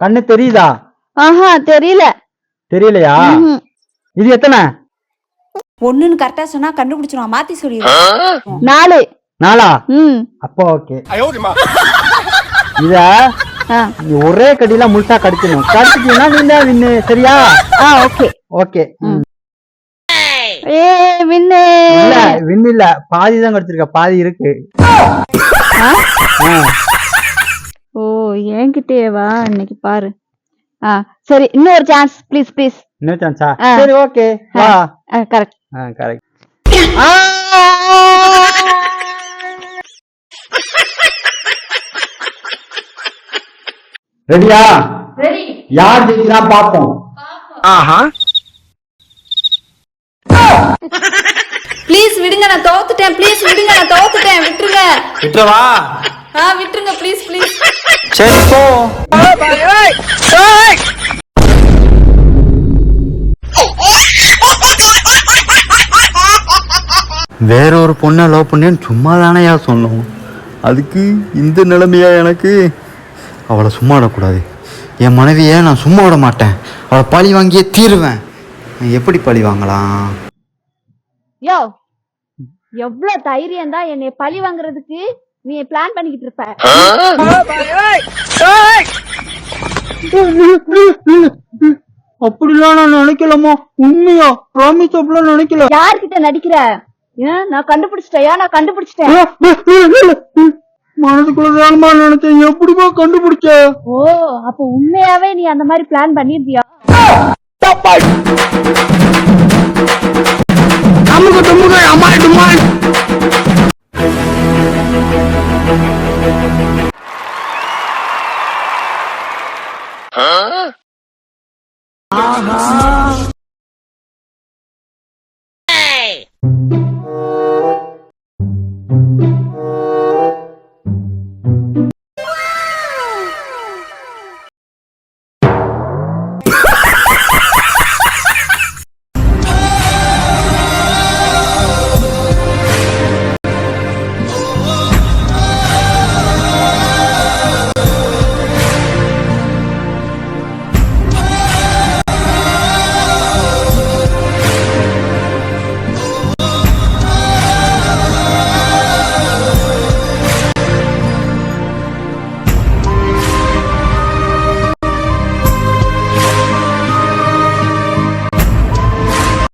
கண்ணு தெரியுதா? ஆஹா தெரியல. தெரியலையா. இது எத்தனை? ஒண்ணுன்னு கரெக்டா சொன்னா கண்டுபிடிச்சிருவான் மாத்தி சொல்லிடுவான் நாலு. நாலா? ம். அப்போ ஓகே. இத நீ ஒரே கடியில முழுசா கடிக்கணும். கடிச்சிட்டீங்கன்னா நீ தான் வின்னு சரியா? ஆ ஓகே. ஓகே. ஏ வின்னு. இல்ல வின் இல்ல. பாதி தான் கடிச்சிருக்க. பாதி இருக்கு. ஆ? ஆ, ஓ என்கிட்டயேவா இன்னைக்கு பாரு. ஆ சரி இன்னொரு சான்ஸ் ப்ளீஸ் ப்ளீஸ் இன்னும் சான்ஸா ஆ. சரி ஓகே வா. கரெக்ட் ஆ கரெக்ட் ரெடியா யார் ஜெயிக்கிறா பாப்போம். ப்ளீஸ் விடுங்க நான் தோத்துட்டேன். ப்ளீஸ் விடுங்க நான் தோத்துட்டேன். விட்டுருங்க. விட்டுறவா? ஆ விட்டுருங்க ப்ளீஸ் ப்ளீஸ் சரி போ. வேற ஒரு பொண்ணை லவ் பண்ணேன்னு சும்மா தானேயா சொன்னோம். அதுக்கு இந்த நிலைமையா எனக்கு? அவளை சும்மா விடக்கூடாது. என் மனைவியை நான் சும்மா விட மாட்டேன். அவளை பழி வாங்கியே தீருவேன். நான் எப்படி பழி வாங்கலாம்? யோ எவ்வளவு தைரியம் தான் என்னை பழி வாங்குறதுக்கு. நீ பிளான் பண்ணிக்கிட்டு இருப்ப. அப்படிலாம் நான் நினைக்கலாமா உண்மையா? ப்ராமிஸ் அப்படிலாம் நினைக்கல. யார்கிட்ட நடிக்கிற? ஏன்? நான் கண்டுபிடிச்சிட்டேயா நான் கண்டுபிடிச்சிட்டேன்? மனசுக்குள்ள வேணுமா நினைச்சேன். எப்படிமா கண்டுபிடிச்ச? ஓ அப்ப உண்மையாவே நீ அந்த மாதிரி பிளான் பண்ணிருந்தியா? ஆஹா